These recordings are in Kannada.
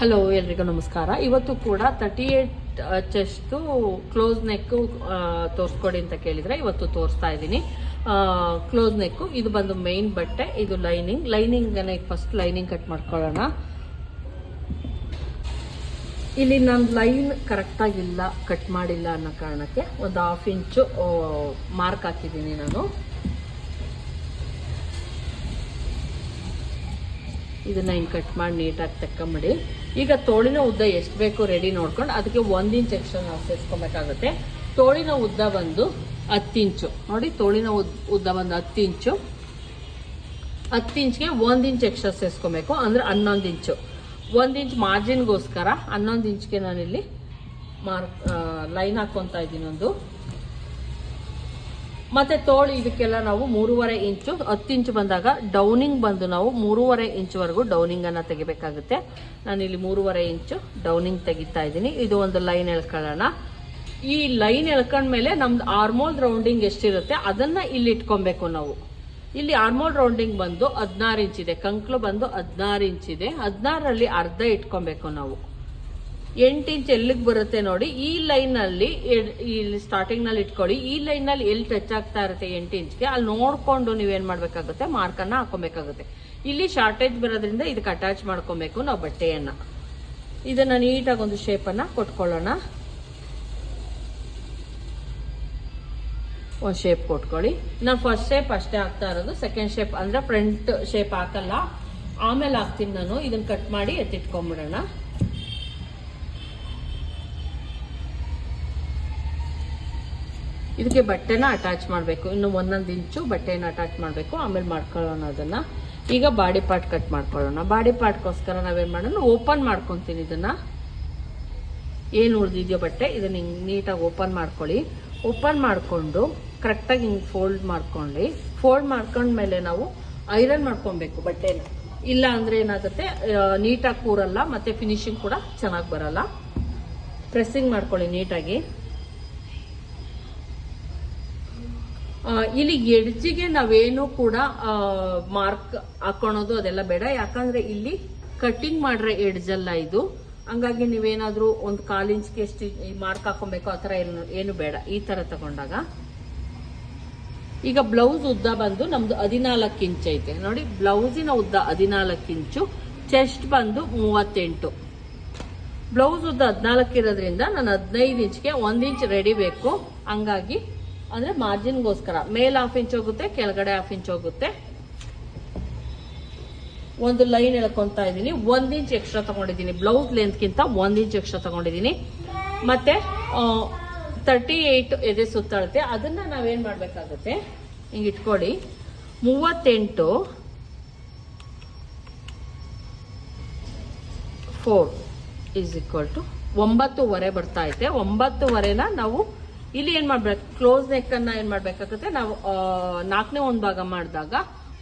ಹಲೋ ಎಲ್ರಿಗೂ ನಮಸ್ಕಾರ. ಇವತ್ತು ಕೂಡ thirty eight chest close neck ತೋರಿಸ್ಕೊಡಿ ಅಂತ ಕೇಳಿದರೆ ಇವತ್ತು ತೋರಿಸ್ತಾ ಇದ್ದೀನಿ. ಕ್ಲೋಸ್ ನೆಕ್ಕು ಇದು ಬಂದು ಮೇನ್ ಬಟ್ಟೆ, ಇದು lining lining first lining cut ಮಾಡ್ಕೊಳ್ಳೋಣ. ಇಲ್ಲಿ ನನ್ನ ಲೈನ್ ಕರೆಕ್ಟಾಗಿಲ್ಲ ಕಟ್ ಮಾಡಿಲ್ಲ ಅನ್ನೋ ಕಾರಣಕ್ಕೆ ಒಂದು ಹಾಫ್ ಇಂಚು ಮಾರ್ಕ್ ಹಾಕಿದ್ದೀನಿ ನಾನು. ಇದನ್ನ ಹಿಂಗೆ ಕಟ್ ಮಾಡಿ ನೀಟಾಗಿ ತಕ್ಕೊಂಬಿಡಿ. ಈಗ ತೋಳಿನ ಉದ್ದ ಎಷ್ಟು ಬೇಕು ರೆಡಿ ನೋಡ್ಕೊಂಡು ಅದಕ್ಕೆ ಒಂದು ಇಂಚ್ ಎಕ್ಸ್ಟ್ರಾ ನಾವು ಸೇರಿಸ್ಕೊಬೇಕಾಗುತ್ತೆ. ತೋಳಿನ ಉದ್ದ ಬಂದು ಹತ್ತು ಇಂಚು ನೋಡಿ, ತೋಳಿನ ಉದ್- ಉದ್ದ ಬಂದು ಹತ್ತು ಇಂಚು ಹತ್ತು ಒಂದು ಇಂಚ್ ಎಕ್ಸ್ಟ್ರಾ ಸೇರಿಸ್ಕೊಬೇಕು, ಅಂದರೆ ಹನ್ನೊಂದು ಇಂಚು ಒಂದು ಇಂಚ್ ಮಾರ್ಜಿನ್ಗೋಸ್ಕರ ಹನ್ನೊಂದು ಇಂಚ್ಗೆ ನಾನಿಲ್ಲಿ ಮಾರ್ಕ್ ಲೈನ್ ಹಾಕ್ಕೊತಾ ಇದ್ದೀನಿ ಒಂದು. ಮತ್ತೆ ತೋಳು ಇದಕ್ಕೆಲ್ಲ ನಾವು ಮೂರುವರೆ ಇಂಚು, ಹತ್ತು ಇಂಚು ಬಂದಾಗ ಡೌನಿಂಗ್ ಬಂದು ನಾವು ಮೂರುವರೆ ಇಂಚ್ವರೆಗೂ ಡೌನಿಂಗ್ ಅನ್ನ ತೆಗಿಬೇಕಾಗುತ್ತೆ. ನಾನು ಇಲ್ಲಿ ಮೂರುವರೆ ಇಂಚು ಡೌನಿಂಗ್ ತೆಗಿತಾ ಇದ್ದೀನಿ. ಇದು ಒಂದು ಲೈನ್ ಎಳ್ಕೊಳ್ಳೋಣ. ಈ ಲೈನ್ ಎಳ್ಕೊಂಡ್ಮೇಲೆ ನಮ್ದು ಆರ್ಮೋಲ್ ರೌಂಡಿಂಗ್ ಎಷ್ಟಿರುತ್ತೆ, ಅದನ್ನ ಇಲ್ಲಿ ಇಟ್ಕೊಬೇಕು ನಾವು. ಇಲ್ಲಿ ಆರ್ಮೋಲ್ ರೌಂಡಿಂಗ್ ಬಂದು ಹದಿನಾರು ಇಂಚ್ ಇದೆ ಕಂಕ್ಳು ಬಂದು ಹದಿನಾರು ಇಂಚ್ ಇದೆ ಹದಿನಾರರಲ್ಲಿ ಅರ್ಧ ಇಟ್ಕೊಬೇಕು ನಾವು. ಎಂಟು ಇಂಚ್ ಎಲ್ಲಿಗೆ ಬರುತ್ತೆ ನೋಡಿ. ಈ ಲೈನ್ ಅಲ್ಲಿ ಇಲ್ಲಿ ಸ್ಟಾರ್ಟಿಂಗ್ನಲ್ಲಿ ಇಟ್ಕೊಳ್ಳಿ. ಈ ಲೈನ್ನಲ್ಲಿ ಎಲ್ಲಿ ಟಚ್ ಆಗ್ತಾ ಇರುತ್ತೆ ಎಂಟು ಇಂಚ್ಗೆ ಅಲ್ಲಿ ನೋಡ್ಕೊಂಡು ನೀವೇನ್ ಮಾಡ್ಬೇಕಾಗುತ್ತೆ? ಮಾರ್ಕ್ ಅನ್ನ ಹಾಕೊಬೇಕಾಗುತ್ತೆ ಇಲ್ಲಿ ಶಾರ್ಟೇಜ್ ಬರೋದ್ರಿಂದ ಇದಕ್ಕೆ ಅಟ್ಯಾಚ್ ಮಾಡ್ಕೊಬೇಕು ನಾವು ಬಟ್ಟೆಯನ್ನ. ಇದನ್ನ ನೀಟಾಗಿ ಒಂದು ಶೇಪ್ ಅನ್ನ ಕೊಟ್ಕೊಳ್ಳೋಣ. ಒಂದು ಶೇಪ್ ಕೊಟ್ಕೊಳ್ಳಿ. ನಾನು ಫಸ್ಟ್ ಶೇಪ್ ಅಷ್ಟೇ ಹಾಕ್ತಾ ಇರೋದು. ಸೆಕೆಂಡ್ ಶೇಪ್ ಅಂದ್ರೆ ಫ್ರಂಟ್ ಶೇಪ್ ಹಾಕಲ್ಲ. ಆಮೇಲೆ ಹಾಕ್ತೀನಿ ನಾನು. ಇದನ್ನ ಕಟ್ ಮಾಡಿ ಎತ್ತಿಟ್ಕೊಂಡ್ಬಿಡೋಣ ಇದಕ್ಕೆ ಬಟ್ಟೆನ ಅಟ್ಯಾಚ್ ಮಾಡಬೇಕು. ಇನ್ನು ಒಂದೊಂದು ಇಂಚು ಬಟ್ಟೆನ ಅಟ್ಯಾಚ್ ಮಾಡಬೇಕು. ಆಮೇಲೆ ಮಾಡ್ಕೊಳ್ಳೋಣ ಅದನ್ನು. ಈಗ ಬಾಡಿ ಪಾರ್ಟ್ ಕಟ್ ಮಾಡ್ಕೊಳ್ಳೋಣ. ಬಾಡಿ ಪಾರ್ಟ್ಗೋಸ್ಕರ ನಾವೇನು ಮಾಡೋಣ? ಓಪನ್ ಮಾಡ್ಕೊತೀನಿ ಇದನ್ನು. ಏನು ಉಳಿದಿದೆಯೋ ಬಟ್ಟೆ, ಇದನ್ನು ಹಿಂಗೆ ನೀಟಾಗಿ ಓಪನ್ ಮಾಡ್ಕೊಳ್ಳಿ. ಓಪನ್ ಮಾಡಿಕೊಂಡು ಕರೆಕ್ಟಾಗಿ ಹಿಂಗೆ ಫೋಲ್ಡ್ ಮಾಡ್ಕೊಳ್ಳಿ. ಫೋಲ್ಡ್ ಮಾಡ್ಕೊಂಡ್ಮೇಲೆ ನಾವು ಐರನ್ ಮಾಡ್ಕೊಬೇಕು ಬಟ್ಟೆನ. ಇಲ್ಲ ಅಂದರೆ ಏನಾಗುತ್ತೆ? ನೀಟಾಗಿ ಕೂರಲ್ಲ, ಮತ್ತು ಫಿನಿಶಿಂಗ್ ಕೂಡ ಚೆನ್ನಾಗಿ ಬರಲ್ಲ. ಪ್ರೆಸ್ಸಿಂಗ್ ಮಾಡ್ಕೊಳ್ಳಿ ನೀಟಾಗಿ ಆ, ಇಲ್ಲಿ ಎಡ್ಜಿಗೆ ನಾವೇನು ಕೂಡ ಮಾರ್ಕ್ ಹಾಕೊಳೋದು ಅದೆಲ್ಲ ಬೇಡ. ಯಾಕಂದ್ರೆ ಇಲ್ಲಿ ಕಟ್ಟಿಂಗ್ ಮಾಡ್ರೆ ಎಡ್ಜ್ ಅಲ್ಲ ಇದು. ಹಂಗಾಗಿ ನೀವೇನಾದ್ರೂ ಒಂದು ಕಾಲ್ ಇಂಚ್ಗೆ ಎಷ್ಟು ಮಾರ್ಕ್ ಹಾಕೊಬೇಕು ಆ ಥರ ಏನು ಏನು ಬೇಡ. ಈ ತರ ತಗೊಂಡಾಗ. ಈಗ ಬ್ಲೌಸ್ ಉದ್ದ ಬಂದು ನಮ್ದು ಹದಿನಾಲ್ಕು ಇಂಚ್ ಐತೆ. ನೋಡಿ, ಬ್ಲೌಸಿನ ಉದ್ದ ಹದಿನಾಲ್ಕು ಇಂಚು, ಚೆಸ್ಟ್ ಬಂದು ಮೂವತ್ತೆಂಟು. ಬ್ಲೌಸ್ ಉದ್ದ ಹದಿನಾಲ್ಕು ಇರೋದ್ರಿಂದ ನಾನು ಹದಿನೈದು ಇಂಚ್ಗೆ ಒಂದು ಇಂಚ್ ರೆಡಿ ಬೇಕು. ಹಂಗಾಗಿ ಅಂದ್ರೆ ಮಾರ್ಜಿನ್ಗೋಸ್ಕರ ಮೇಲ್ ಹಾಫ್ ಇಂಚ್ ಹೋಗುತ್ತೆ, ಕೆಳಗಡೆ ಹಾಫ್ ಇಂಚ್ ಹೋಗುತ್ತೆ. ಒಂದು ಲೈನ್ ಎಳ್ಕೊತಾ ಇದ್ದೀನಿ. ಒಂದ್ ಇಂಚ್ ಎಕ್ಸ್ಟ್ರಾ ತಗೊಂಡಿದ್ದೀನಿ. ಬ್ಲೌಸ್ ಲೆಂತ್ಗಿಂತ ಒಂದ್ ಇಂಚ್ ಎಕ್ಸ್ಟ್ರಾ ತಗೊಂಡಿದ್ದೀನಿ. ಮತ್ತೆ ತರ್ಟಿ ಏಯ್ಟ್ ಎದೆ ಸುತ್ತಳತೆ ಅದನ್ನ ನಾವೇನ್ ಮಾಡ್ಬೇಕಾಗುತ್ತೆ? ಹಿಂಗೆ ಇಟ್ಕೊಳ್ಳಿ. ಮೂವತ್ತೆಂಟು ಫೋರ್ ಈಸ್ ಈಕ್ವಲ್ ಟು ಒಂಬತ್ತುವರೆ ಬರ್ತಾ ಐತೆ. ಒಂಬತ್ತುವರೆನ ನಾವು ಇಲ್ಲಿ ಏನ್ ಮಾಡ್ಬೇಕು? ಕ್ಲೋಸ್ ನೆಕ್ ಅನ್ನ ಏನ್ ಮಾಡ್ಬೇಕಾಗುತ್ತೆ? ನಾವು ನಾಲ್ಕನೇ ಒಂದ್ ಭಾಗ ಮಾಡಿದಾಗ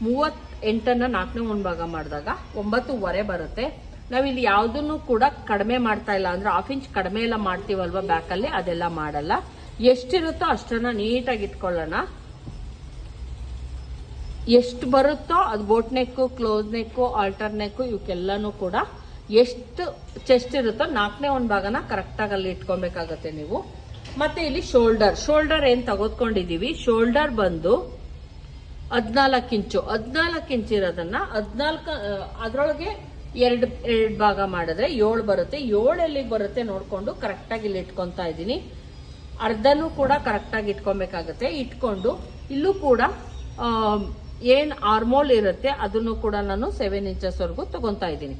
ಮೂವತ್ ಎಂಟನ್ನ ನಾಲ್ಕನೇ ಒಂದ್ ಭಾಗ ಮಾಡಿದಾಗ ಒಂಬತ್ತುವರೆ ಬರುತ್ತೆ. ನಾವ್ ಇಲ್ಲಿ ಯಾವ್ದನ್ನು ಕೂಡ ಕಡಿಮೆ ಮಾಡ್ತಾ ಇಲ್ಲ ಅಂದ್ರೆ ಹಾಫ್ ಇಂಚ್ ಕಡಿಮೆ ಎಲ್ಲ ಮಾಡ್ತೀವಲ್ವಾ ಬ್ಯಾಕ್ ಅಲ್ಲಿ? ಅದೆಲ್ಲ ಮಾಡಲ್ಲ. ಎಷ್ಟಿರುತ್ತೋ ಅಷ್ಟನ್ನ ನೀಟಾಗಿ ಇಟ್ಕೊಳ್ಳೋಣ. ಎಷ್ಟು ಬರುತ್ತೋ ಅದು boat neck close neck halter neck ಇವಕ್ಕೆಲ್ಲನೂ ಕೂಡ ಎಷ್ಟು ಚೆಸ್ಟ್ ಇರುತ್ತೋ ನಾಲ್ಕನೇ ಒಂದು ಭಾಗನ ಕರೆಕ್ಟಾಗಿ ಅಲ್ಲಿ ಇಟ್ಕೊಬೇಕಾಗತ್ತೆ ನೀವು. ಮತ್ತೆ ಇಲ್ಲಿ ಶೋಲ್ಡರ್. ಶೋಲ್ಡರ್ ಏನ್ ತಗೋದ್ಕೊಂಡಿದೀವಿ ಶೋಲ್ಡರ್ ಬಂದು ಹದ್ನಾಲ್ಕು ಇಂಚು. ಹದ್ನಾಲ್ಕು ಇಂಚ್ ಇರೋದನ್ನ ಹದ್ನಾಲ್ಕು ಅದರೊಳಗೆ ಎರಡು ಎರಡು ಭಾಗ ಮಾಡಿದ್ರೆ ಏಳು ಬರುತ್ತೆ. ಏಳು ಎಲ್ಲಿಗೆ ಬರುತ್ತೆ ನೋಡ್ಕೊಂಡು ಕರೆಕ್ಟಾಗಿ ಇಲ್ಲಿ ಇಟ್ಕೊಂತಾ ಇದ್ದೀನಿ. ಅರ್ಧನೂ ಕೂಡ ಕರೆಕ್ಟಾಗಿ ಇಟ್ಕೊಬೇಕಾಗತ್ತೆ. ಇಟ್ಕೊಂಡು ಇಲ್ಲೂ ಕೂಡ ಏನು ಆರ್ಮೋಲ್ ಇರುತ್ತೆ ಅದನ್ನು ಕೂಡ ನಾನು ಸೆವೆನ್ ಇಂಚಸ್ ವರೆಗೂ ತಗೊಂತಾ ಇದ್ದೀನಿ.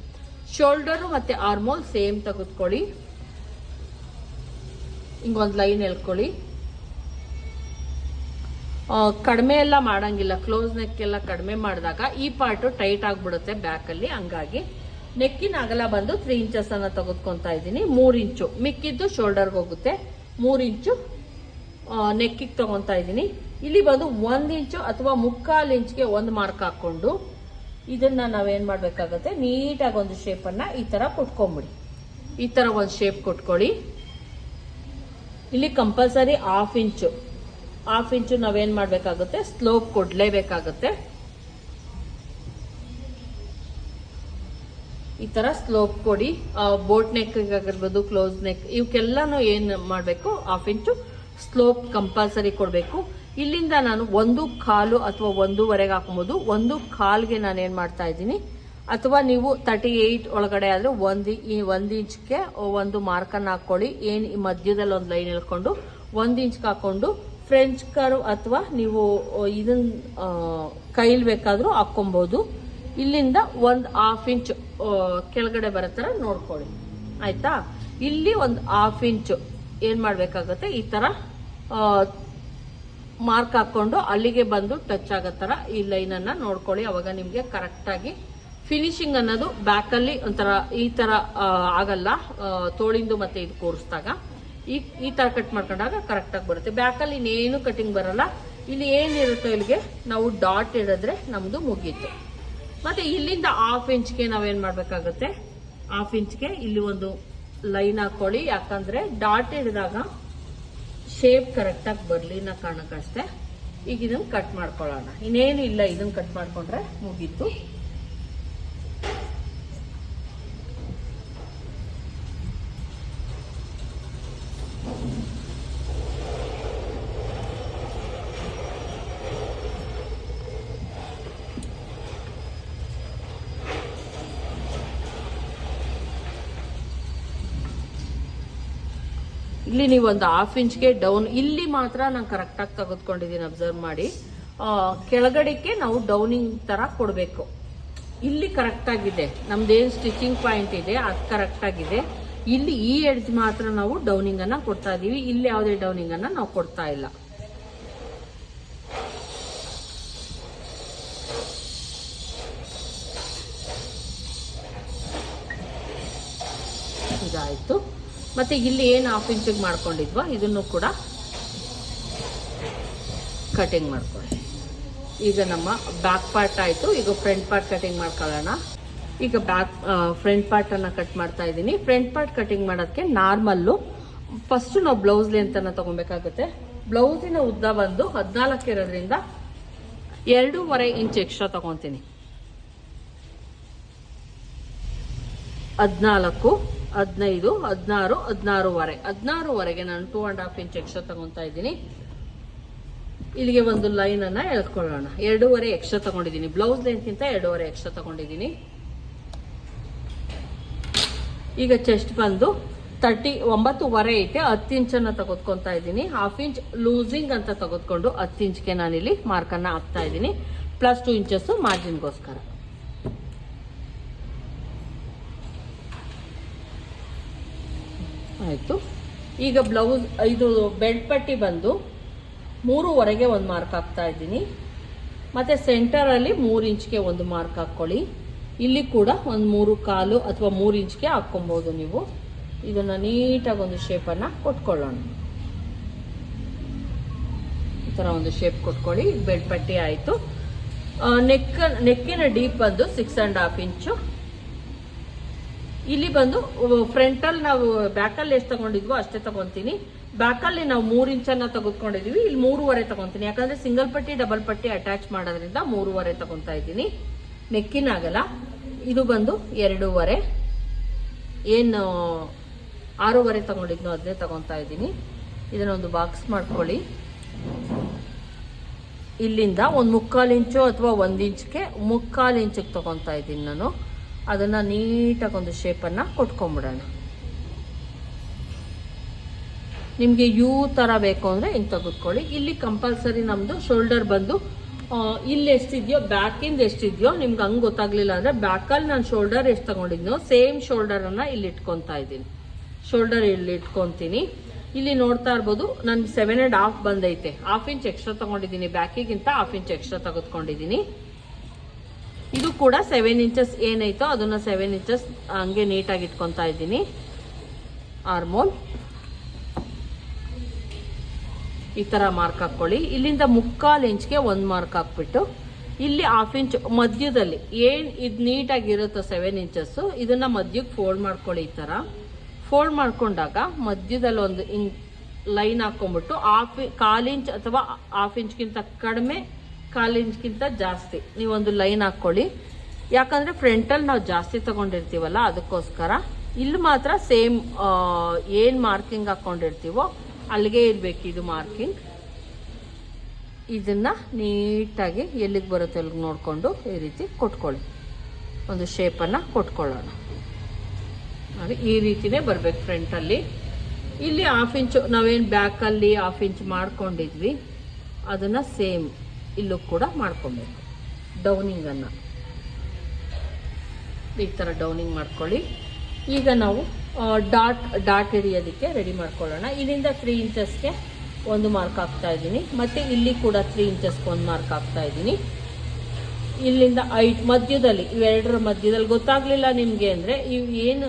ಶೋಲ್ಡರ್ ಮತ್ತೆ ಆರ್ಮೋಲ್ ಸೇಮ್ ತೆಗೆದುಕೊಳ್ಳಿ. ಹಿಂಗೊಂದು ಲೈನ್ ಎಳ್ಕೊಳ್ಳಿ ಆ, ಕಡಿಮೆ ಎಲ್ಲ ಮಾಡಂಗಿಲ್ಲ. ಕ್ಲೋಸ್ ನೆಕ್ ಎಲ್ಲ ಕಡಿಮೆ ಮಾಡಿದಾಗ ಈ ಪಾರ್ಟ್ ಟೈಟ್ ಆಗಿಬಿಡುತ್ತೆ ಬ್ಯಾಕ್ ಅಲ್ಲಿ. ಹಂಗಾಗಿ ನೆಕ್ಕಿನ ಅಗಲ ಬಂದು ತ್ರೀ ಇಂಚಸ್ ಅನ್ನ ತೆಗೆದುಕೊಂತಾ ಇದ್ದೀನಿ. ಮೂರು ಇಂಚು. ಮಿಕ್ಕಿದ್ದು ಶೋಲ್ಡರ್ಗೆ ಹೋಗುತ್ತೆ. ಮೂರು ಇಂಚು ನೆಕ್ಕಿಗೆ ತಗೊಂತಾ ಇದ್ದೀನಿ. ಇಲ್ಲಿ ಬಂದು ಒಂದು ಇಂಚು ಅಥವಾ ಮುಕ್ಕಾಲು ಇಂಚ್ಗೆ ಒಂದು ಮಾರ್ಕ್ ಹಾಕೊಂಡು ಇದನ್ನ ನಾವೇನು ಮಾಡ್ಬೇಕಾಗತ್ತೆ? ನೀಟಾಗಿ ಒಂದು ಶೇಪನ್ನು ಈ ತರ ಕೊಟ್ಕೊಂಬಿಡಿ. ಈ ಥರ ಒಂದು ಶೇಪ್ ಕೊಟ್ಕೊಳ್ಳಿ. ಇಲ್ಲಿ compulsory half inch half inch ನಾವೇನು ಮಾಡಬೇಕಾಗುತ್ತೆ? ಸ್ಲೋಪ್ ಕೊಡ್ಲೇಬೇಕಾಗುತ್ತೆ. ಈ ತರ ಸ್ಲೋಪ್ ಕೊಡಿ. ಬೋಟ್ ನೆಕ್ ಆಗಿರ್ಬೋದು ಕ್ಲೋಸ್ ನೆಕ್ ಇವಕ್ಕೆಲ್ಲಾನು ಏನು ಮಾಡಬೇಕು? ಹಾಫ್ ಇಂಚು ಸ್ಲೋಪ್ ಕಂಪಲ್ಸರಿ ಕೊಡಬೇಕು. ಇಲ್ಲಿಂದ ನಾನು ಒಂದು ಕಾಲು ಅಥವಾ ಒಂದೂವರೆಗೆ ಹಾಕೊಬೋದು. ಒಂದು ಕಾಲ್ಗೆ ನಾನು ಏನು ಮಾಡ್ತಾ ಇದ್ದೀನಿ? ಅಥವಾ ನೀವು ತರ್ಟಿ ಏಯ್ಟ್ ಒಳಗಡೆ ಆದ್ರೆ ಒಂದು ಈ ಒಂದು ಇಂಚ್ಗೆ ಒಂದು ಮಾರ್ಕನ್ನು ಹಾಕೊಳ್ಳಿ. ಏನು ಈ ಮಧ್ಯದಲ್ಲಿ ಒಂದು ಲೈನ್ ಹೇಳ್ಕೊಂಡು ಒಂದು ಇಂಚ್ಗೆ ಹಾಕ್ಕೊಂಡು ಫ್ರೆಂಚ್ ಕರ್ವ್ ಅಥವಾ ನೀವು ಇದನ್ನ ಕೈಲಿ ಬೇಕಾದರೂ ಹಾಕ್ಕೊಬೋದು. ಇಲ್ಲಿಂದ ಒಂದು ಹಾಫ್ ಇಂಚ್ ಕೆಳಗಡೆ ಬರೋ ಥರ ನೋಡ್ಕೊಳ್ಳಿ. ಆಯ್ತಾ? ಇಲ್ಲಿ ಒಂದು ಹಾಫ್ ಇಂಚು ಏನು ಮಾಡಬೇಕಾಗುತ್ತೆ? ಈ ಥರ ಮಾರ್ಕ್ ಹಾಕೊಂಡು ಅಲ್ಲಿಗೆ ಬಂದು ಟಚ್ ಆಗೋ ಥರ ಈ ಲೈನನ್ನು ನೋಡ್ಕೊಳ್ಳಿ. ಅವಾಗ ನಿಮಗೆ ಕರೆಕ್ಟಾಗಿ ಫಿನಿಶಿಂಗ್ ಅನ್ನೋದು ಬ್ಯಾಕಲ್ಲಿ ಒಂಥರ ಈ ಥರ ಆಗಲ್ಲ. ತೋಳಿಂದು ಮತ್ತೆ ಇದು ಕೂರಿಸಿದಾಗ. ಈ ಈ ಥರ ಕಟ್ ಮಾಡ್ಕೊಂಡಾಗ ಕರೆಕ್ಟಾಗಿ ಬರುತ್ತೆ. ಬ್ಯಾಕಲ್ಲಿ ಇನ್ನೇನು ಕಟಿಂಗ್ ಬರಲ್ಲ. ಇಲ್ಲಿ ಏನಿರುತ್ತೋ ಇಲ್ಲಿಗೆ ನಾವು ಡಾಟ್ ಇಡಿದ್ರೆ ನಮ್ಮದು ಮುಗೀತು. ಮತ್ತೆ ಇಲ್ಲಿಂದ ಹಾಫ್ ಇಂಚ್ಗೆ ನಾವೇನು ಮಾಡಬೇಕಾಗುತ್ತೆ? ಹಾಫ್ ಇಂಚ್ಗೆ ಇಲ್ಲಿ ಒಂದು ಲೈನ್ ಹಾಕೊಳ್ಳಿ. ಯಾಕಂದ್ರೆ ಡಾಟ್ ಹಿಡಿದಾಗ ಶೇಪ್ ಕರೆಕ್ಟಾಗಿ ಬರಲಿ ನಾ ಕಾರಣಕ್ಕಷ್ಟೇ ಈಗ ಇದನ್ನು ಕಟ್ ಮಾಡ್ಕೊಳ್ಳೋಣ. ಇನ್ನೇನು ಇಲ್ಲ ಇದನ್ನು ಕಟ್ ಮಾಡ್ಕೊಂಡ್ರೆ ಮುಗೀತು. ಇಲ್ಲಿ ನೀವು ಒಂದು ಹಾಫ್ ಇಂಚ್ಗೆ ಡೌನ್ ಇಲ್ಲಿ ಮಾತ್ರ ನಾನು ಕರೆಕ್ಟಾಗಿ ತೆಗೆದುಕೊಂಡಿದ್ದೀನಿ ಅಬ್ಸರ್ವ್ ಮಾಡಿ. ಕೆಳಗಡೆಗೆ ನಾವು ಡೌನಿಂಗ್ ತರ ಕೊಡಬೇಕು. ಇಲ್ಲಿ ಕರೆಕ್ಟ್ ಆಗಿದೆ. ನಮ್ದೇನು ಸ್ಟಿಚಿಂಗ್ ಪಾಯಿಂಟ್ ಇದೆ, ಅದು ಕರೆಕ್ಟ್ ಆಗಿದೆ. ಇಲ್ಲಿ ಈ ಎಡ್ಜ್ ಮಾತ್ರ ನಾವು ಡೌನಿಂಗ್ ಅನ್ನ ಕೊಡ್ತಾ ಇದೀವಿ. ಇಲ್ಲಿ ಯಾವುದೇ ಡೌನಿಂಗ್ ಅನ್ನ ನಾವು ಕೊಡ್ತಾ ಇಲ್ಲ. ಇದಾಯ್ತು. ಮತ್ತೆ ಇಲ್ಲಿ ಏನು ಹಾಫ್ ಇಂಚಿಗೆ ಮಾಡ್ಕೊಂಡಿದ್ವಾ, ಇದನ್ನು ಕೂಡ ಕಟಿಂಗ್ ಮಾಡ್ಕೊಳ್ಳಿ. ಈಗ ನಮ್ಮ ಬ್ಯಾಕ್ ಪಾರ್ಟ್ ಆಯ್ತು. ಈಗ ಫ್ರಂಟ್ ಪಾರ್ಟ್ ಕಟಿಂಗ್ ಮಾಡ್ಕೊಳ್ಳೋಣ. ಈಗ ಬ್ಯಾಕ್ ಫ್ರಂಟ್ ಪಾರ್ಟ್ ಅನ್ನ ಕಟ್ ಮಾಡ್ತಾ ಇದ್ದೀನಿ. ಫ್ರಂಟ್ ಪಾರ್ಟ್ ಕಟಿಂಗ್ ಮಾಡೋದಕ್ಕೆ ನಾರ್ಮಲ್ಲು ಫಸ್ಟ್ ನಾವು ಬ್ಲೌಸ್ ಲೆಂತನ್ನು ತಗೊಬೇಕಾಗುತ್ತೆ. ಬ್ಲೌಸಿನ ಉದ್ದ ಬಂದು ಹದಿನಾಲ್ಕು ಇರೋದ್ರಿಂದ ಎರಡೂವರೆ ಇಂಚ್ ಎಕ್ಸ್ಟ್ರಾ ತಗೊಂತೀನಿ. ಹದಿನಾಲ್ಕು ಹದಿನೈದು, ಹದಿನಾರು, ಹದಿನಾರೂವರೆ. ಹದಿನಾರೂವರೆಗೆ ನಾನು two and half inch extra ತಗೊತಾ ಇದ್ದೀನಿ. ಇಲ್ಲಿಗೆ ಒಂದು ಲೈನ್ ಅನ್ನ ಎಳ್ಕೊಳ್ಳೋಣ. ಎರಡೂವರೆ ಎಕ್ಸ್ಟ್ರಾ ತಗೊಂಡಿದ್ದೀನಿ. ಬ್ಲೌಸ್ ಲೆಂತ್ಗಿಂತ ಎರಡೂವರೆ ಎಕ್ಸ್ಟ್ರಾ ತಗೊಂಡಿದ್ದೀನಿ. ಈಗ ಚೆಸ್ಟ್ ಬಂದು ತರ್ಟಿ ಒಂಬತ್ತುವರೆ ಐತೆ. ಹತ್ತು ಇಂಚನ್ನು ತೆಗೆದುಕೊತಾ ಇದ್ದೀನಿ. ಹಾಫ್ ಇಂಚ್ ಲೂಸಿಂಗ್ ಅಂತ ತೆಗೆದುಕೊಂಡು ಹತ್ತು ಇಂಚ್ಗೆ ನಾನಿಲ್ಲಿ ಮಾರ್ಕನ್ನು ಹಾಕ್ತಾ ಇದ್ದೀನಿ. ಪ್ಲಸ್ ಟೂ ಇಂಚಸ್ಸು ಮಾರ್ಜಿನ್ಗೋಸ್ಕರ ಆಯಿತು. ಈಗ ಬ್ಲೌಸ್ ಇದು ಬೆಲ್ಟ್ ಪಟ್ಟಿ ಬಂದು ಮೂರುವರೆಗೆ ಒಂದು ಮಾರ್ಕ್ ಹಾಕ್ತಾ ಇದ್ದೀನಿ. ಮತ್ತು ಸೆಂಟರಲ್ಲಿ ಮೂರು ಇಂಚ್ಗೆ ಒಂದು ಮಾರ್ಕ್ ಹಾಕ್ಕೊಳ್ಳಿ. ಇಲ್ಲಿ ಕೂಡ ಒಂದು ಮೂರು ಕಾಲು ಅಥವಾ ಮೂರು ಇಂಚ್ಗೆ ಹಾಕ್ಕೊಬೋದು ನೀವು. ಇದನ್ನು ನೀಟಾಗಿ ಒಂದು ಶೇಪನ್ನು ಕೊಟ್ಕೊಳ್ಳೋಣ. ಈ ಥರ ಒಂದು ಶೇಪ್ ಕೊಟ್ಕೊಳ್ಳಿ. ಬೆಲ್ಟ್ ಪಟ್ಟಿ ಆಯಿತು. ನೆಕ್ ನೆಕ್ಕಿನ ಡೀಪ್ ಬಂದು ಸಿಕ್ಸ್ ಆ್ಯಂಡ್ ಹಾಫ್ ಇಂಚು ಇಲ್ಲಿ ಬಂದು ಫ್ರಂಟಲ್ಲಿ ನಾವು ಬ್ಯಾಕಲ್ಲಿ ಎಷ್ಟು ತಗೊಂಡಿದ್ವೋ ಅಷ್ಟೇ ತಗೊಂತೀನಿ. ಬ್ಯಾಕಲ್ಲಿ ನಾವು ಮೂರು ಇಂಚನ್ನ ತೆಗೆದುಕೊಂಡಿದೀವಿ. ಇಲ್ಲಿ ಮೂರುವರೆ ತಗೊಂತೀನಿ. ಯಾಕಂದ್ರೆ ಸಿಂಗಲ್ ಪಟ್ಟಿ ಡಬಲ್ ಪಟ್ಟಿ ಅಟ್ಯಾಚ್ ಮಾಡೋದ್ರಿಂದ ಮೂರುವರೆ ತಗೊಂತಾ ಇದ್ದೀನಿ. ನೆಕ್ಕಿನಾಗಲ್ಲ ಇದು ಬಂದು ಎರಡೂವರೆ. ಏನು, ಆರೂವರೆ ತಗೊಂಡಿದ್ನೋ ಅದನ್ನೇ ತಗೊತಾ ಇದ್ದೀನಿ. ಇದನ್ನೊಂದು ಬಾಕ್ಸ್ ಮಾಡ್ಕೊಳ್ಳಿ. ಇಲ್ಲಿಂದ ಒಂದು ಮುಕ್ಕಾಲು ಇಂಚು ಅಥವಾ ಒಂದು ಇಂಚ್ಗೆ ಮುಕ್ಕಾಲು ಇಂಚಿಗೆ ತಗೊತಾ ಇದ್ದೀನಿ ನಾನು. ಅದನ್ನ ನೀಟಾಗಿ ಒಂದು ಶೇಪನ್ನು ಕೊಟ್ಕೊಂಡ್ಬಿಡೋಣ ನಿಮಗೆ ಯೂ ಥರ ಬೇಕು ಅಂದರೆ ಹಿಂಗೆ ತೆಗೆದುಕೊಳ್ಳಿ. ಇಲ್ಲಿ ಕಂಪಲ್ಸರಿ ನಮ್ಮದು ಶೋಲ್ಡರ್ ಬಂದು ಇಲ್ಲಿ ಎಷ್ಟಿದೆಯೋ ಬ್ಯಾಕಿಂದ ಎಷ್ಟಿದೆಯೋ, ನಿಮ್ಗೆ ಹಂಗೆ ಗೊತ್ತಾಗ್ಲಿಲ್ಲ ಅಂದರೆ ಬ್ಯಾಕಲ್ಲಿ ನಾನು ಶೋಲ್ಡರ್ ಎಷ್ಟು ತಗೊಂಡಿದ್ನೋ ಸೇಮ್ ಶೋಲ್ಡರನ್ನು ಇಲ್ಲಿ ಇಟ್ಕೊತಾ ಇದ್ದೀನಿ. ಶೋಲ್ಡರ್ ಇಲ್ಲಿ ಇಟ್ಕೊತೀನಿ. ಇಲ್ಲಿ ನೋಡ್ತಾ ಇರ್ಬೋದು, ನನ್ಗೆ ಸೆವೆನ್ ಆ್ಯಂಡ್ ಹಾಫ್ ಬಂದೈತೆ. ಹಾಫ್ ಇಂಚ್ ಎಕ್ಸ್ಟ್ರಾ ತಗೊಂಡಿದ್ದೀನಿ ಬ್ಯಾಕಿಗಿಂತ ಹಾಫ್ ಇಂಚ್ ಎಕ್ಸ್ಟ್ರಾ ತೆಗೆದುಕೊಂಡಿದ್ದೀನಿ. ಇದು ಕೂಡ ಸೆವೆನ್ ಇಂಚಸ್ ಏನೈತೋ ಅದನ್ನ ಸೆವೆನ್ ಇಂಚಸ್ ಹಂಗೆ ನೀಟಾಗಿ ಇಟ್ಕೊತಾ ಇದ್ದೀನಿ. ಆರ್ಮೋಲ್ ಈ ಥರ ಮಾರ್ಕ್ ಹಾಕ್ಕೊಳ್ಳಿ ಇಲ್ಲಿಂದ ಮುಕ್ಕಾಲು ಇಂಚ್ಗೆ ಒಂದು ಮಾರ್ಕ್ ಹಾಕ್ಬಿಟ್ಟು, ಇಲ್ಲಿ ಹಾಫ್ ಇಂಚ್ ಮಧ್ಯದಲ್ಲಿ ಏನು ಇದು ನೀಟಾಗಿರುತ್ತೋ ಸೆವೆನ್ ಇಂಚಸ್ಸು ಇದನ್ನ ಮಧ್ಯಕ್ಕೆ ಫೋಲ್ಡ್ ಮಾಡ್ಕೊಳ್ಳಿ ಈ ಥರ ಫೋಲ್ಡ್ ಮಾಡ್ಕೊಂಡಾಗ ಮಧ್ಯದಲ್ಲಿ ಒಂದು ಇನ್ ಲೈನ್ ಹಾಕೊಂಡ್ಬಿಟ್ಟು ಹಾಫ್ ಕಾಲು ಇಂಚ್ ಅಥವಾ ಹಾಫ್ ಇಂಚ್ಗಿಂತ ಕಡಿಮೆ ಕಾಲು ಇಂಚ್ಗಿಂತ ಜಾಸ್ತಿ. ನೀವೊಂದು ಲೈನ್ ಹಾಕ್ಕೊಳ್ಳಿ ಯಾಕಂದ್ರೆ ಫ್ರಂಟಲ್ಲಿ ನಾವು ಜಾಸ್ತಿ ತಗೊಂಡಿರ್ತೀವಲ್ಲ, ಅದಕ್ಕೋಸ್ಕರ. ಇಲ್ಲಿ ಮಾತ್ರ ಸೇಮ್ ಏನು ಮಾರ್ಕಿಂಗ್ ಹಾಕ್ಕೊಂಡಿರ್ತೀವೋ ಅಲ್ಲಿಗೆ ಇರಬೇಕು ಇದು ಮಾರ್ಕಿಂಗ್ ಇದನ್ನ ನೀಟಾಗಿ ಎಲ್ಲಿಗೆ ಬರುತ್ತೆ ಅಲ್ಲಿಗೆ ನೋಡಿಕೊಂಡು ಈ ರೀತಿ ಕೊಟ್ಕೊಳ್ಳಿ. ಒಂದು ಶೇಪನ್ನು ಕೊಟ್ಕೊಳ್ಳೋಣ. ನೋಡಿ ಈ ರೀತಿನೇ ಬರಬೇಕು ಫ್ರಂಟಲ್ಲಿ ಇಲ್ಲಿ ಹಾಫ್ ಇಂಚು ನಾವೇನು ಬ್ಯಾಕಲ್ಲಿ ಹಾಫ್ ಇಂಚ್ ಮಾಡ್ಕೊಂಡಿದ್ವಿ. ಅದನ್ನು ಸೇಮ್. ಇಲ್ಲೂ ಕೂಡ ಮಾಡ್ಕೊಬೇಕು. ಡೌನಿಂಗನ್ನು ಈ ಥರ ಡೌನಿಂಗ್ ಮಾಡ್ಕೊಳ್ಳಿ. ಈಗ ನಾವು ಡಾಟ್ ಡಾಟ್ ಹಿಡಿಯೋದಕ್ಕೆ ರೆಡಿ ಮಾಡ್ಕೊಳ್ಳೋಣ. ಇಲ್ಲಿಂದ ತ್ರೀ ಇಂಚಸ್ಗೆ ಒಂದು ಮಾರ್ಕ್ ಹಾಕ್ತಾ ಇದ್ದೀನಿ. ಮತ್ತು ಇಲ್ಲಿ ಕೂಡ ತ್ರೀ ಇಂಚಸ್ಗೆ ಒಂದು ಮಾರ್ಕ್ ಹಾಕ್ತಾ ಇದ್ದೀನಿ. ಇಲ್ಲಿಂದ ಐಟ್ ಮಧ್ಯದಲ್ಲಿ, ಇವೆರಡರ ಮಧ್ಯದಲ್ಲಿ ಗೊತ್ತಾಗಲಿಲ್ಲ ನಿಮಗೆ ಅಂದರೆ, ಇವು ಏನು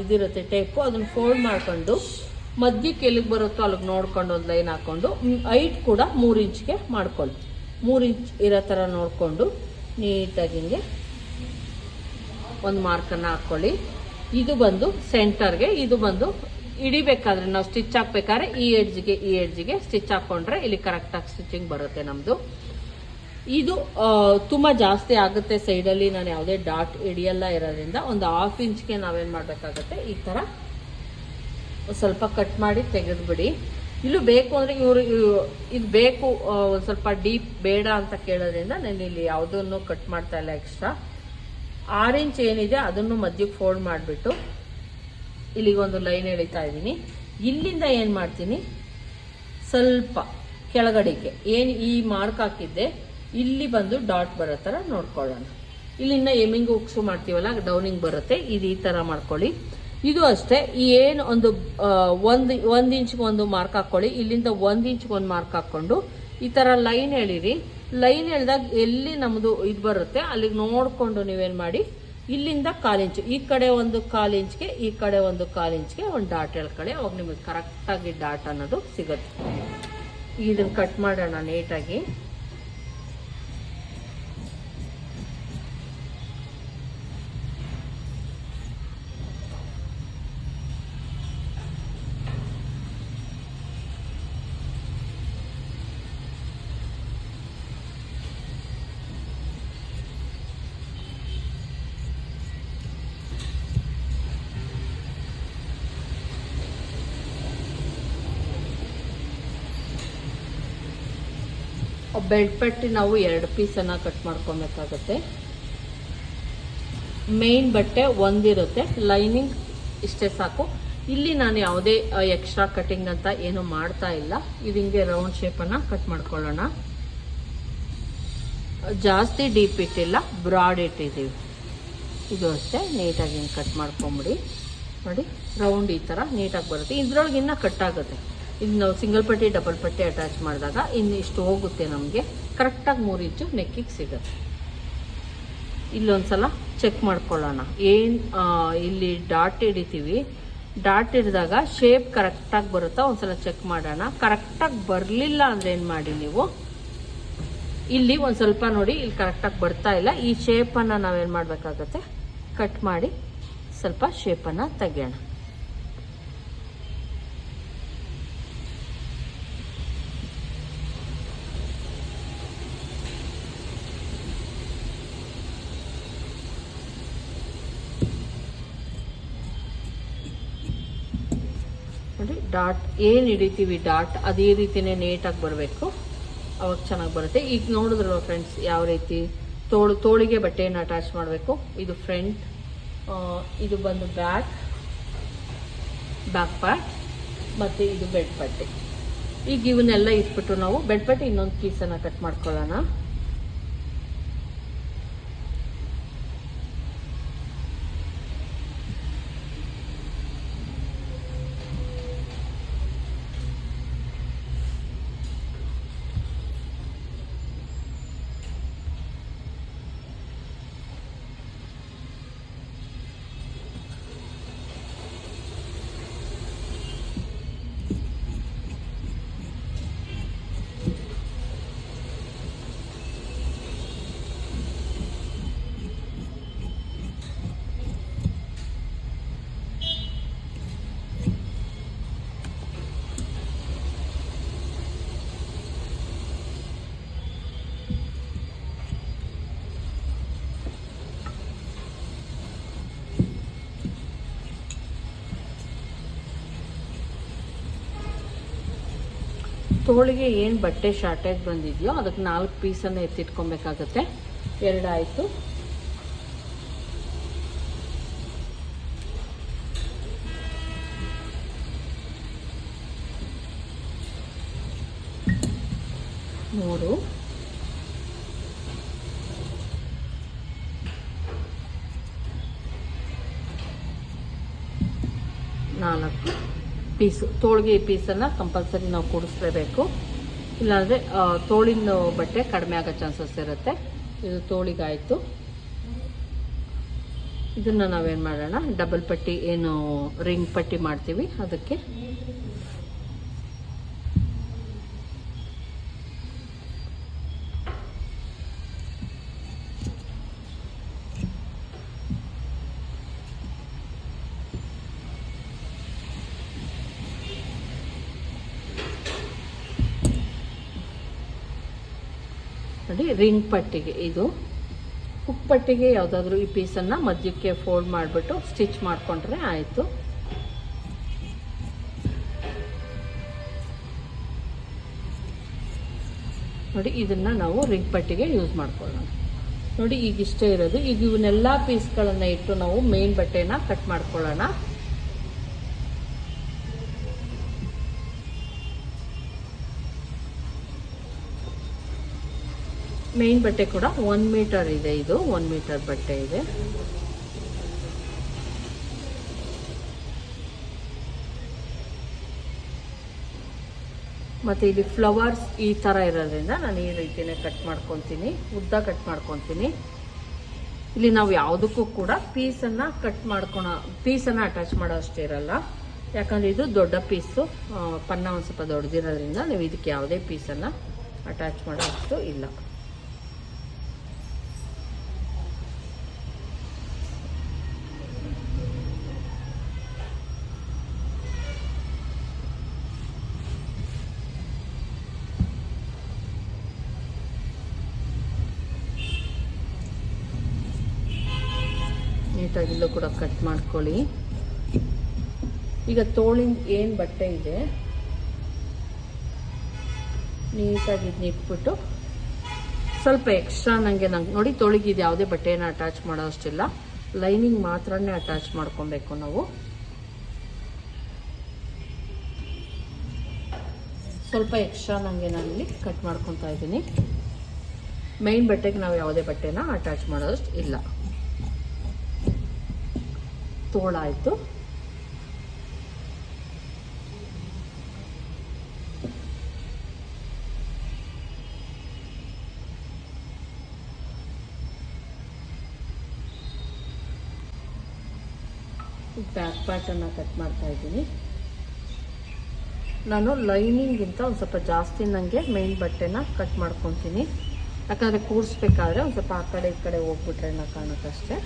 ಇದಿರುತ್ತೆ ಟೇಪು ಅದನ್ನು ಫೋಲ್ಡ್ ಮಾಡ್ಕೊಂಡು, ಮಧ್ಯಕ್ಕೆ ಎಲ್ಲಿಗೆ ಬರುತ್ತೋ ಅಲ್ಲಿಗೆ ನೋಡ್ಕೊಂಡು ಒಂದು ಲೈನ್ ಹಾಕ್ಕೊಂಡು ಐಟ್ ಕೂಡ ಮೂರು ಇಂಚ್ಗೆ ಮಾಡ್ಕೊಳ್ಳಿ. ಮೂರು ಇಂಚ್ ಇರೋ ಥರ ನೋಡಿಕೊಂಡು ನೀಟಾಗಿ ಹಿಂಗೆ ಒಂದು ಮಾರ್ಕನ್ನು ಹಾಕ್ಕೊಳ್ಳಿ ಇದು ಬಂದು ಸೆಂಟರ್ಗೆ ಇದು ಬಂದು ಇಡಿಬೇಕಾದ್ರೆ ನಾವು ಸ್ಟಿಚ್ ಹಾಕ್ಬೇಕಾದ್ರೆ ಈ ಎಡ್ಜ್ಗೆ ಈ ಎಡ್ಜ್ಗೆ ಸ್ಟಿಚ್ ಹಾಕ್ಕೊಂಡ್ರೆ ಇಲ್ಲಿ ಕರೆಕ್ಟಾಗಿ ಸ್ಟಿಚಿಂಗ್ ಬರುತ್ತೆ ನಮ್ಮದು ಇದು ತುಂಬ ಜಾಸ್ತಿ ಆಗುತ್ತೆ ಸೈಡಲ್ಲಿ ನಾನು ಯಾವುದೇ ಡಾಟ್ ಹಿಡಿಯಲ್ಲ ಇರೋದ್ರಿಂದ ಒಂದು ಹಾಫ್ ಇಂಚ್ಗೆ ನಾವೇನು ಮಾಡಬೇಕಾಗತ್ತೆ? ಈ ಥರ ಸ್ವಲ್ಪ ಕಟ್ ಮಾಡಿ ತೆಗೆದುಬಿಡಿ. ಇಲ್ಲೂ ಬೇಕು ಅಂದರೆ ಇವರು ಇದು ಬೇಕು ಸ್ವಲ್ಪ ಡೀಪ್ ಬೇಡ ಅಂತ ಕೇಳೋದ್ರಿಂದ ನಾನು ಇಲ್ಲಿ ಯಾವುದನ್ನು ಕಟ್ ಮಾಡ್ತಾ ಇಲ್ಲ ಎಕ್ಸ್ಟ್ರಾ ಆರ್ ಇಂಚ್ ಏನಿದೆ ಅದನ್ನು ಮಧ್ಯಕ್ಕೆ ಫೋಲ್ಡ್ ಮಾಡಿಬಿಟ್ಟು ಇಲ್ಲಿಗೊಂದು ಲೈನ್ ಎಳಿತಾ ಇದ್ದೀನಿ. ಇಲ್ಲಿಂದ ಏನು ಮಾಡ್ತೀನಿ? ಸ್ವಲ್ಪ ಕೆಳಗಡೆಗೆ, ಏನು ಈ ಮಾರ್ಕ್ ಹಾಕಿದ್ದೆ, ಇಲ್ಲಿ ಬಂದು ಡಾಟ್ ಬರೋ ಥರ ನೋಡ್ಕೊಳ್ಳೋಣ. ಇಲ್ಲಿಂದ ಎಮಿಂಗ್ ಉಕ್ಸು ಮಾಡ್ತೀವಲ್ಲ ಡೌನಿಂಗ್ ಬರುತ್ತೆ, ಇದು ಈ ಥರ ಮಾಡ್ಕೊಳ್ಳಿ. ಇದು ಅಷ್ಟೇ, ಈ ಏನು ಒಂದು ಒಂದು ಒಂದು ಇಂಚ್ಗೆ ಒಂದು ಮಾರ್ಕ್ ಹಾಕ್ಕೊಳ್ಳಿ, ಇಲ್ಲಿಂದ ಒಂದು ಇಂಚ್ಗೆ ಒಂದು ಮಾರ್ಕ್ ಹಾಕ್ಕೊಂಡು, ಈ ಥರ ಲೈನ್ ಎಳೀರಿ ಲೈನ್ ಎಳ್ದಾಗ ಎಲ್ಲಿ ನಮ್ಮದು ಇದು ಬರುತ್ತೆ, ಅಲ್ಲಿಗೆ ನೋಡಿಕೊಂಡು ನೀವೇನು ಮಾಡಿ, ಇಲ್ಲಿಂದ ಕಾಲು ಇಂಚು, ಈ ಕಡೆ ಒಂದು ಕಾಲು ಇಂಚ್ಗೆ, ಈ ಕಡೆ ಒಂದು ಕಾಲು ಇಂಚ್ಗೆ ಒಂದು ಡಾಟ್ ಎಳ್ಕೊಳ್ಳಿ ಅವಾಗ ನಿಮಗೆ ಕರೆಕ್ಟಾಗಿ ಡಾಟ್ ಅನ್ನೋದು ಸಿಗುತ್ತೆ. ಇದನ್ನು ಕಟ್ ಮಾಡೋಣ ನೀಟಾಗಿ ಬೆಲ್ಟ್ ಪಟ್ಟಿ ನಾವು ಎರಡು ಪೀಸನ್ನು ಕಟ್ ಮಾಡ್ಕೊಬೇಕಾಗತ್ತೆ. ಮೇನ್ ಬಟ್ಟೆ ಒಂದಿರುತ್ತೆ. ಲೈನಿಂಗ್ ಇಷ್ಟೇ ಸಾಕು. ಇಲ್ಲಿ ನಾನು ಯಾವುದೇ ಎಕ್ಸ್ಟ್ರಾ ಕಟಿಂಗ್ ಅಂತ ಏನು ಮಾಡ್ತಾ ಇಲ್ಲ. ಇದು ಹಿಂಗೆ ರೌಂಡ್ ಶೇಪನ್ನು ಕಟ್ ಮಾಡ್ಕೊಳ್ಳೋಣ. ಜಾಸ್ತಿ ಡೀಪ್ ಇಟ್ಟಿಲ್ಲ ಬ್ರಾಡ್ ಇಟ್ಟಿದ್ದೀವಿ. ಇದು ಅಷ್ಟೇ ನೀಟಾಗಿ ಹಿಂಗೆ ಕಟ್ ಮಾಡ್ಕೊಂಬಿಡಿ. ನೋಡಿ ರೌಂಡ್ ಈ ಥರ ನೀಟಾಗಿ ಬರುತ್ತೆ. ಇದ್ರೊಳಗೆ ಇನ್ನೂ ಕಟ್ ಆಗುತ್ತೆ. ಇದು ನಾವು ಸಿಂಗಲ್ ಪಟ್ಟಿ, ಡಬಲ್ ಪಟ್ಟಿ ಅಟ್ಯಾಚ್ ಮಾಡಿದಾಗ ಇನ್ನು ಇಷ್ಟು ಹೋಗುತ್ತೆ ನಮಗೆ. ಕರೆಕ್ಟಾಗಿ ಮೂರು ಇಂಚು ನೆಕ್ಕಿಗೆ ಸಿಗುತ್ತೆ. ಇಲ್ಲೊಂದ್ಸಲ ಚೆಕ್ ಮಾಡ್ಕೊಳ್ಳೋಣ. ಏನು ಇಲ್ಲಿ ಡಾಟ್ ಹಿಡಿತೀವಿ. ಡಾಟ್ ಹಿಡಿದಾಗ ಶೇಪ್ ಕರೆಕ್ಟಾಗಿ ಬರುತ್ತಾ ಒಂದ್ಸಲ ಚೆಕ್ ಮಾಡೋಣ. ಕರೆಕ್ಟಾಗಿ ಬರಲಿಲ್ಲ ಅಂದರೆ ಏನು ಮಾಡಿ ನೀವು? ಇಲ್ಲಿ ಒಂದು ಸ್ವಲ್ಪ ನೋಡಿ, ಇಲ್ಲಿ ಕರೆಕ್ಟಾಗಿ ಬರ್ತಾ ಇಲ್ಲ. ಈ ಶೇಪನ್ನು ನಾವೇನು ಮಾಡಬೇಕಾಗತ್ತೆ? ಕಟ್ ಮಾಡಿ ಸ್ವಲ್ಪ ಶೇಪನ್ನು ತೆಗೆಯೋಣ ನೋಡಿ ಡಾಟ್, ಏನು ಹಿಡಿತೀವಿ ಡಾಟ್, ಅದೇ ರೀತಿಯೇ ನೀಟಾಗಿ ಬರಬೇಕು. ಅವಾಗ ಚೆನ್ನಾಗಿ ಬರುತ್ತೆ. ಈಗ ನೋಡಿದ್ರಲ್ಲ ಫ್ರೆಂಡ್ಸ್ ಯಾವ ರೀತಿ? ತೋಳು, ತೋಳಿಗೆ ಬಟ್ಟೆಯನ್ನು ಅಟ್ಯಾಚ್ ಮಾಡಬೇಕು. ಇದು ಫ್ರಂಟ್ ಇದು ಬಂದು ಬ್ಯಾಕ್ ಬ್ಯಾಕ್ ಪಾರ್ಟ್ ಮತ್ತು ಇದು ಬೆಡ್ ಪಟ್ಟಿ ಈಗ ಇವನ್ನೆಲ್ಲ ಇಟ್ಬಿಟ್ಟು ನಾವು ಬೆಡ್ ಪಟ್ಟಿ ಇನ್ನೊಂದು ಪೀಸನ್ನು ಕಟ್ ಮಾಡ್ಕೊಳ್ಳೋಣ. ತೋಳಿಗೆ ಏನು ಬಟ್ಟೆ ಶಾರ್ಟೇಜ್ ಬಂದಿದೆಯೋ ಅದಕ್ಕೆ ನಾಲ್ಕು ಪೀಸನ್ನು ಎತ್ತಿಟ್ಕೊಬೇಕಾಗತ್ತೆ. ಎರಡಾಯಿತು. ಮೂರು. ನಾಲ್ಕು. ಪೀಸು, ತೋಳಿಗೆ ಪೀಸನ್ನು ಕಂಪಲ್ಸರಿ ನಾವು ಕೂಡಿಸ್ಲೇಬೇಕು. ಇಲ್ಲಾಂದರೆ ತೋಳಿನ ಬಟ್ಟೆ ಕಡಿಮೆ ಆಗೋ ಚಾನ್ಸಸ್ ಇರುತ್ತೆ. ಇದು ತೋಳಿಗಾಯಿತು. ಇದನ್ನು ನಾವೇನು ಮಾಡೋಣ, ಡಬಲ್ ಪಟ್ಟಿ, ಏನು, ರಿಂಗ್ ಪಟ್ಟಿ ಮಾಡ್ತೀವಿ, ಅದಕ್ಕೆ ನೋಡಿ, ರಿಂಗ್ ಪಟ್ಟಿಗೆ ಇದು. ಹುಕ್ ಪಟ್ಟಿಗೆ ಯಾವುದಾದ್ರೂ ಈ ಪೀಸನ್ನು ಮಧ್ಯಕ್ಕೆ ಫೋಲ್ಡ್ ಮಾಡಿಬಿಟ್ಟು ಸ್ಟಿಚ್ ಮಾಡಿಕೊಂಡ್ರೆ ಆಯಿತು. ನೋಡಿ, ಇದನ್ನು ನಾವು ರಿಂಗ್ ಪಟ್ಟಿಗೆ ಯೂಸ್ ಮಾಡ್ಕೊಳ್ಳೋಣ. ನೋಡಿ ಈಗ ಇಷ್ಟೇ ಇರೋದು. ಈಗ ಇವನ್ನೆಲ್ಲ ಪೀಸ್ಗಳನ್ನು ಇಟ್ಟು ನಾವು ಮೇನ್ ಬಟ್ಟೆನ ಕಟ್ ಮಾಡ್ಕೊಳ್ಳೋಣ. ಮೇನ್ ಬಟ್ಟೆ ಕೂಡ ಒನ್ ಮೀಟರ್ ಇದೆ ಇದು ಒನ್ ಮೀಟರ್ ಬಟ್ಟೆ ಇದೆ. ಮತ್ತು ಇಲ್ಲಿ ಫ್ಲವರ್ಸ್ ಈ ಥರ ಇರೋದ್ರಿಂದ ನಾನು ಈ ರೀತಿನೇ ಕಟ್ ಮಾಡ್ಕೊತೀನಿ, ಉದ್ದ ಕಟ್ ಮಾಡ್ಕೊತೀನಿ. ಇಲ್ಲಿ ನಾವು ಯಾವುದಕ್ಕೂ ಕೂಡ ಪೀಸನ್ನು ಕಟ್ ಮಾಡ್ಕೊಳ ಪೀಸನ್ನು ಅಟ್ಯಾಚ್ ಮಾಡೋ ಅಷ್ಟೇ ಇರಲ್ಲ. ಯಾಕಂದರೆ ಇದು ದೊಡ್ಡ ಪೀಸು ಪನ್ನ ಒಂದು ಸ್ವಲ್ಪ ದೊಡ್ಡದಿರೋದ್ರಿಂದ ನೀವು ಇದಕ್ಕೆ ಯಾವುದೇ ಪೀಸನ್ನು ಅಟ್ಯಾಚ್ ಮಾಡೋ ಅಷ್ಟು ಇಲ್ಲ. ನೀಟಾಗಿ ಇಲ್ಲೂ ಕೂಡ ಕಟ್ ಮಾಡ್ಕೊಳ್ಳಿ. ಈಗ ತೋಳಿನ ಏನು ಬಟ್ಟೆ ಇದೆ? ನೀಟಾಗಿ ಇದನ್ನ ಇಟ್ಬಿಟ್ಟು ಸ್ವಲ್ಪ ಎಕ್ಸ್ಟ್ರಾ ನನಗೆ ನಂಗೆ ನೋಡಿ ತೋಳಿಗೆ ಇದು ಯಾವುದೇ ಬಟ್ಟೆನ ಅಟ್ಯಾಚ್ ಮಾಡೋ ಅಷ್ಟಿಲ್ಲ. ಲೈನಿಂಗ್ ಮಾತ್ರನೇ ಅಟ್ಯಾಚ್ ಮಾಡ್ಕೊಬೇಕು ನಾವು. ಸ್ವಲ್ಪ ಎಕ್ಸ್ಟ್ರಾ ನನಗೆ ನಾನಿಲ್ಲಿ ಕಟ್ ಮಾಡ್ಕೊತಾ ಇದ್ದೀನಿ. ಮೈನ್ ಬಟ್ಟೆಗೆ ನಾವು ಯಾವುದೇ ಬಟ್ಟೆನ ಅಟ್ಯಾಚ್ ಮಾಡೋದಷ್ಟು ಇಲ್ಲ. ತೋಳಾಯಿತು. ಬ್ಯಾಕ್ ಪಾರ್ಟನ್ನು ಕಟ್ ಮಾಡ್ತಾ ಇದ್ದೀನಿ. ನಾನು ಲೈನಿಂಗಿಂತ ಒಂದು ಸ್ವಲ್ಪ ಜಾಸ್ತಿ ನನಗೆ ಮೇನ್ ಬಟ್ಟೆನ ಕಟ್ ಮಾಡ್ಕೊತೀನಿ. ಯಾಕಂದರೆ ಕೂರಿಸ್ಬೇಕಾದ್ರೆ ಒಂದು ಸ್ವಲ್ಪ ಆ ಕಡೆ ಈ ಕಡೆ ಹೋಗ್ಬಿಟ್ರೆ ನಾ ಕಾಣುತ್ತಷ್ಟೇ.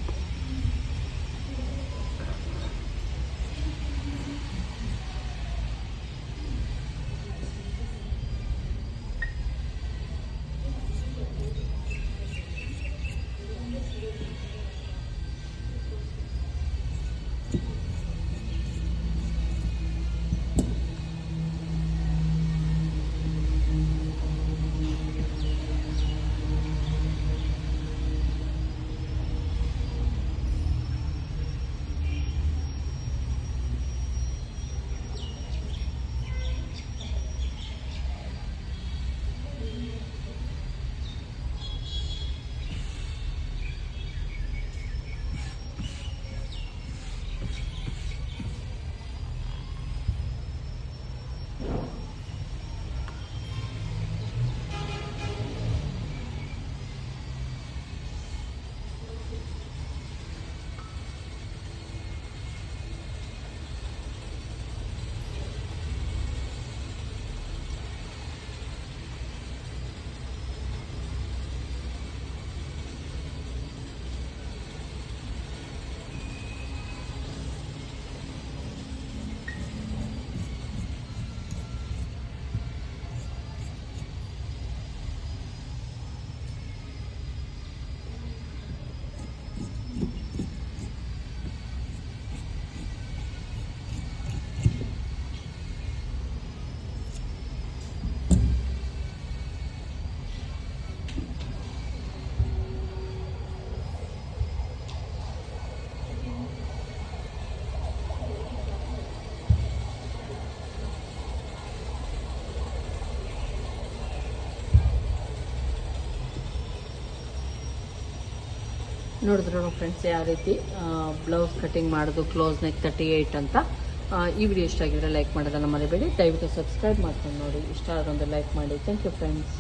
ನೋಡಿದ್ರು ಫ್ರೆಂಡ್ಸ್ ಯಾವ ರೀತಿ ಬ್ಲೌಸ್ ಕಟಿಂಗ್ ಮಾಡೋದು ಕ್ಲೋಸ್ ನೆಕ್ ತರ್ಟಿ ಏಯ್ಟ್ ಅಂತ ಈ ವಿಡಿಯೋ ಇಷ್ಟ ಆಗಿದ್ರೆ ಲೈಕ್ ಮಾಡೋದನ್ನು ಮರಿಬೇಡಿ. ದಯವಿಟ್ಟು ಸಬ್ಸ್ಕ್ರೈಬ್ ಮಾಡ್ಕೊಂಡು ನೋಡಿ. ಇಷ್ಟ ಆದೊಂದು ಲೈಕ್ ಮಾಡಿ. Thank you friends